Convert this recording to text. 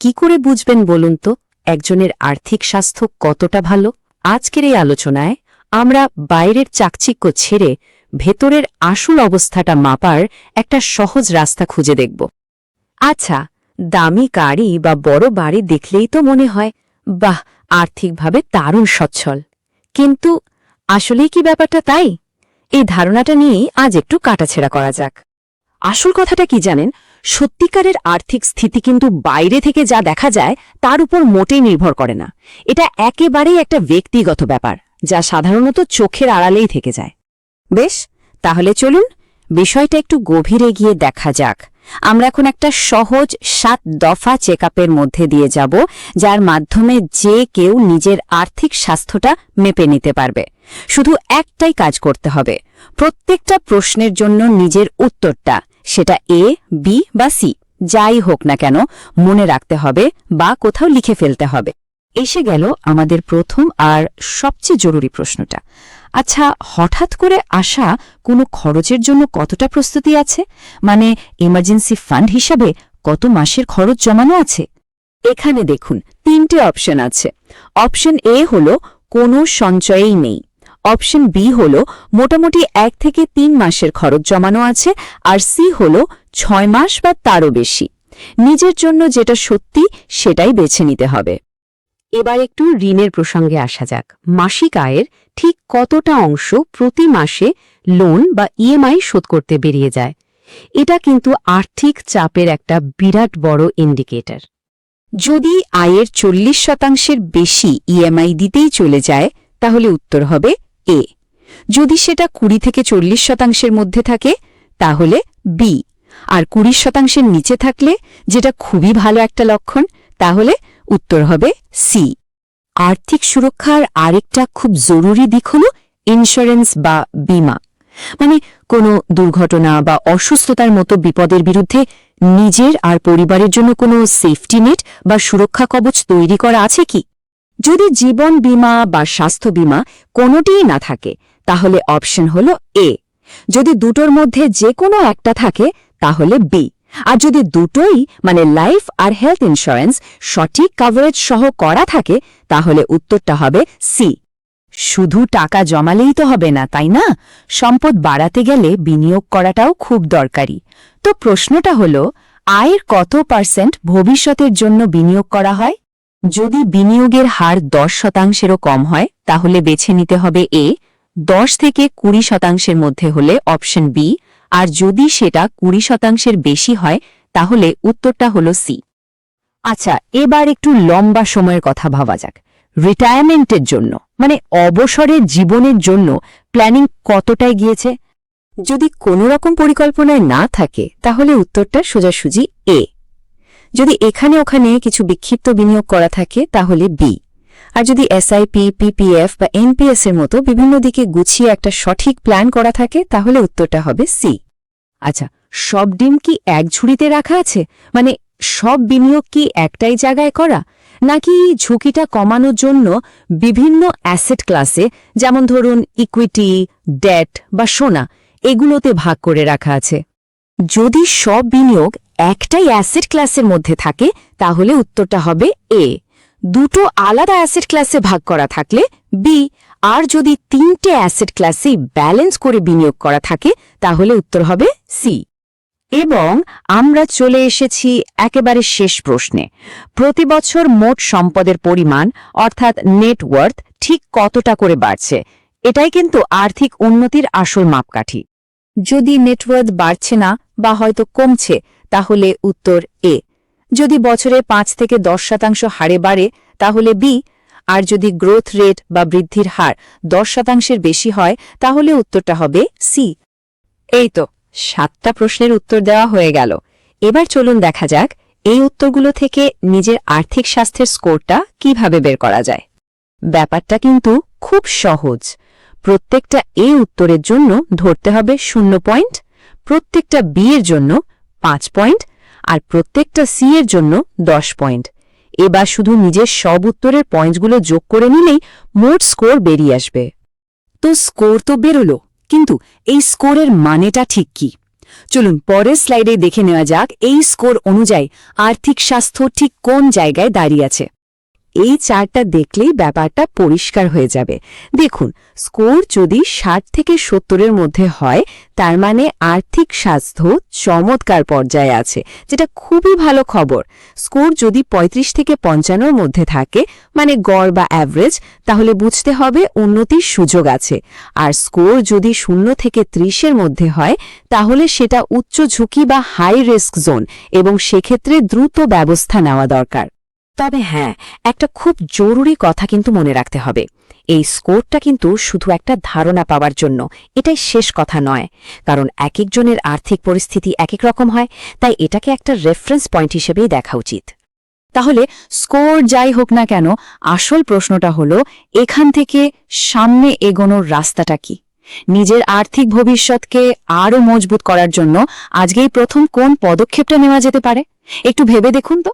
কি করে বুঝবেন বলুন তো? একজনের আর্থিক স্বাস্থ্য কতটা ভালো? আজকের এই আলোচনায় আমরা বাইরের চাকচিক্য ছেড়ে ভেতরের আসল অবস্থাটা মাপার একটা সহজ রাস্তা খুঁজে দেখব। আচ্ছা দামি গাড়ি বা বড় বাড়ি দেখলেই তো মনে হয়, বাহ, আর্থিকভাবে দারুণ সচ্ছল। কিন্তু আসলেই কি ব্যাপারটা তাই? এই ধারণাটা নিয়েই আজ একটু কাটাছেড়া করা যাক। আসল কথাটা কি জানেন? সত্যিকারের আর্থিক স্থিতি কিন্তু বাইরে থেকে যা দেখা যায়, তার উপর মোটেই নির্ভর করে না। এটা একেবারেই একটা ব্যক্তিগত ব্যাপার, যা সাধারণত চোখের আড়ালেই থেকে যায়। বেশ, তাহলে চলুন বিষয়টা একটু গভীরে গিয়ে দেখা যাক। আমরা এখন একটা সহজ সাত দফা চেক মধ্যে দিয়ে যাব, যার মাধ্যমে যে কেউ নিজের আর্থিক স্বাস্থ্যটা মেপে নিতে পারবে। শুধু একটাই কাজ করতে হবে, প্রত্যেকটা প্রশ্নের জন্য নিজের উত্তরটা। সেটা এ বি বা সি যাই হোক না কেন, মনে রাখতে হবে বা কোথাও লিখে ফেলতে হবে। এসে গেল আমাদের প্রথম আর সবচেয়ে জরুরি প্রশ্নটা। আচ্ছা হঠাৎ করে আসা কোনো খরচের জন্য কতটা প্রস্তুতি আছে? মানে ইমার্জেন্সি ফান্ড হিসাবে কত মাসের খরচ জমানো আছে? এখানে দেখুন, তিনটে অপশন আছে। অপশন এ হল কোনো সঞ্চয়েই নেই। অপশন বি হল মোটামুটি এক থেকে তিন মাসের খরচ জমানো আছে, আর সি হল ছয় মাস বা তারও বেশি। নিজের জন্য যেটা সত্যি, সেটাই বেছে নিতে হবে। এবার একটু ঋণের প্রসঙ্গে আসা যাক। মাসিক আয়ের ঠিক কতটা অংশ প্রতি মাসে লোন বা ইএমআই শোধ করতে বেরিয়ে যায়? এটা কিন্তু আর্থিক চাপের একটা বিরাট বড় ইন্ডিকেটর যদি আয়ের চল্লিশ শতাংশের বেশি ইএমআই দিতেই চলে যায়, তাহলে উত্তর হবে এ। যদি সেটা কুড়ি থেকে চল্লিশ শতাংশের মধ্যে থাকে, তাহলে বি। আর কুড়ি শতাংশের নিচে থাকলে যেটা খুবই ভালো একটা লক্ষণ, তাহলে উত্তর হবে সি। আর্থিক সুরক্ষার আরেকটা খুব জরুরি দিক হল ইন্স্যুরেন্স বা বীমা। মানে কোনো দুর্ঘটনা বা অসুস্থতার মতো বিপদের বিরুদ্ধে নিজের আর পরিবারের জন্য কোনো সেফটি নেট বা সুরক্ষা কবচ তৈরি করা আছে কি? যদি জীবন বীমা বা স্বাস্থ্য বীমা কোনোটিই না থাকে, তাহলে অপশন হল এ। যদি দুটোর মধ্যে যে কোনো একটা থাকে, তাহলে বি। আর যদি দুটোই মানে লাইফ আর হেলথ ইন্স্যুরেন্স, সঠিক কাভারেজ সহ করা থাকে, তাহলে উত্তরটা হবে সি। শুধু টাকা জমালেই তো হবে না, তাই না? সম্পদ বাড়াতে গেলে বিনিয়োগ করাটাও খুব দরকারি। তো প্রশ্নটা হল, আয়ের কত পার্সেন্ট ভবিষ্যতের জন্য বিনিয়োগ করা হয়? যদি বিনিয়োগের হার দশ শতাংশেরও কম হয়, তাহলে বেছে নিতে হবে এ, দশ থেকে কুড়ি শতাংশের মধ্যে হলে অপশন বি, আর যদি সেটা কুড়ি শতাংশের বেশি হয়, তাহলে উত্তরটা হল সি। আচ্ছা এবার একটু লম্বা সময়ের কথা ভাবা যাক। রিটায়ারমেন্টের জন্য মানে অবসরের জীবনের জন্য প্ল্যানিং কতটায় গিয়েছে? যদি কোনো রকম পরিকল্পনায় না থাকে, তাহলে উত্তরটা সোজাসুজি এ। যদি এখানে ওখানে কিছু বিক্ষিপ্ত বিনিয়োগ করা থাকে, তাহলে বি আর যদি এসআইপি পিপিএফ বা এনপিএস এর মতো বিভিন্ন দিকে গুছিয়ে একটা সঠিক প্ল্যান করা থাকে, তাহলে উত্তরটা হবে সি আচ্ছা সব ডিম কি এক ঝুড়িতে রাখা আছে? মানে সব বিনিয়োগ কি একটাই জায়গায় করা? নাকি ঝুঁকিটা কমানোর জন্য বিভিন্ন অ্যাসেট ক্লাসে যেমন ধরুন ইকুইটি ডেট বা সোনা, এগুলোতে ভাগ করে রাখা আছে? যদি সব বিনিয়োগ একটাই অ্যাসেট ক্লাসের মধ্যে থাকে, তাহলে উত্তরটা হবে এ দুটো আলাদা অ্যাসেট ক্লাসে ভাগ করা থাকলে বি আর যদি তিনটে অ্যাসেট ক্লাসেই ব্যালেন্স করে বিনিয়োগ করা থাকে, তাহলে উত্তর হবে সি এবং আমরা চলে এসেছি একেবারে শেষ প্রশ্নে। প্রতি বছর মোট সম্পদের পরিমাণ, অর্থাৎ নেটওয়ার্থ ঠিক কতটা করে বাড়ছে? এটাই কিন্তু আর্থিক উন্নতির আসল মাপকাঠি। যদি নেটওয়ার্থ বাড়ছে না, বা হয়তো কমছে তাহলে উত্তর এ। যদি বছরে পাঁচ থেকে দশ শতাংশ হারে বাড়ে, তাহলে বি। আর যদি গ্রোথ রেট বা বৃদ্ধির হার দশ শতাংশের বেশি হয়, তাহলে উত্তরটা হবে সি। এই তো, সাতটা প্রশ্নের উত্তর দেওয়া হয়ে গেল। এবার চলুন দেখা যাক এই উত্তরগুলো থেকে নিজের আর্থিক স্বাস্থ্যের স্কোরটা কীভাবে বের করা যায়। ব্যাপারটা কিন্তু খুব সহজ। প্রত্যেকটা এ উত্তরের জন্য ধরতে হবে শূন্য পয়েন্ট, প্রত্যেকটা বি এর জন্য পাঁচ পয়েন্ট আর প্রত্যেকটা সি এর জন্য দশ পয়েন্ট। এবার শুধু নিজের সব উত্তরের পয়েন্টগুলো যোগ করে নিলেই মোট স্কোর বেরিয়ে আসবে। তো স্কোর তো বেরোলো, কিন্তু এই স্কোরের মানেটা ঠিক কি? চলুন পরের স্লাইডে দেখে নেওয়া যাক এই স্কোর অনুযায়ী আর্থিক স্বাস্থ্য ঠিক কোন জায়গায় দাঁড়িয়ে আছে। এই চারটা দেখলেই ব্যাপারটা পরিষ্কার হয়ে যাবে। দেখুন, স্কোর যদি ষাট থেকে সত্তরের মধ্যে হয়, তার মানে আর্থিক স্বাস্থ্য চমৎকার পর্যায়ে আছে, যেটা খুবই ভালো খবর। স্কোর যদি ৩৫ থেকে পঞ্চান্নর মধ্যে থাকে মানে গড় বা অ্যাভারেজ, তাহলে বুঝতে হবে উন্নতির সুযোগ আছে। আর স্কোর যদি শূন্য থেকে ত্রিশের মধ্যে হয়, তাহলে সেটা উচ্চ ঝুঁকি বা হাই রিস্ক জোন, এবং সেক্ষেত্রে দ্রুত ব্যবস্থা নেওয়া দরকার। তবে হ্যাঁ একটা খুব জরুরি কথা কিন্তু মনে রাখতে হবে। এই স্কোরটা কিন্তু শুধু একটা ধারণা পাওয়ার জন্য, এটাই শেষ কথা নয়। কারণ এক একজনের আর্থিক পরিস্থিতি এক এক রকম হয়, তাই এটাকে একটা রেফারেন্স পয়েন্ট হিসেবেই দেখা উচিত। তাহলে স্কোর যাই হোক না কেন, আসল প্রশ্নটা হলো, এখান থেকে সামনে এগোনোর রাস্তাটা কি? নিজের আর্থিক ভবিষ্যৎকে আরও মজবুত করার জন্য আজকেই প্রথম কোন পদক্ষেপটা নেওয়া যেতে পারে? একটু ভেবে দেখুন তো।